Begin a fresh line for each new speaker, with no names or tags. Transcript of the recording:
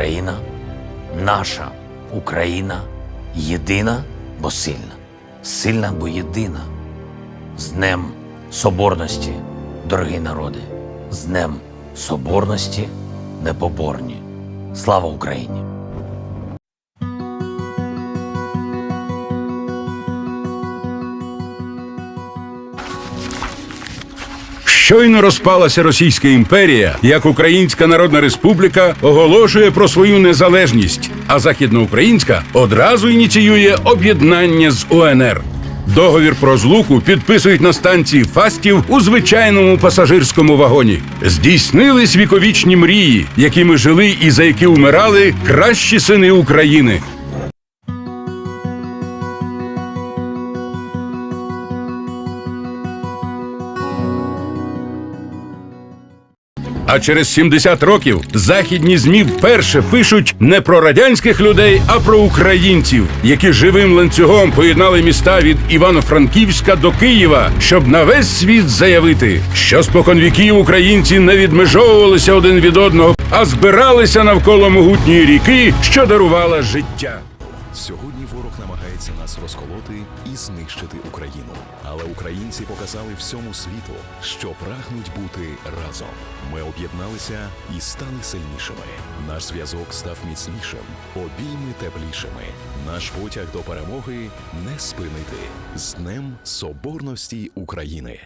Україна, наша Україна єдина, бо сильна, сильна, бо єдина. З Днем Соборності, дорогі народи, з Днем Соборності непоборні. Слава Україні!
Щойно розпалася Російська імперія, як Українська Народна Республіка оголошує про свою незалежність, а Західноукраїнська одразу ініціює об'єднання з УНР. Договір про злуку підписують на станції Фастів у звичайному пасажирському вагоні. Здійснились віковічні мрії, якими жили і за які умирали кращі сини України. А через 70 років західні змі вперше пишуть не про радянських людей, а про українців, які живим ланцюгом поєднали міста від Івано-Франківська до Києва, щоб на весь світ заявити, що споконвіків українці не відмежовувалися один від одного, а збиралися навколо могутньої ріки, що дарувала життя.
Сьогодні ворог намагається нас розколоти і знищити Україну. Але українці показали всьому світу, що прагнуть бути разом. Ми об'єдналися і стали сильнішими. Наш зв'язок став міцнішим, обійми теплішими. Наш потяг до перемоги не спинити з Днем Соборності України.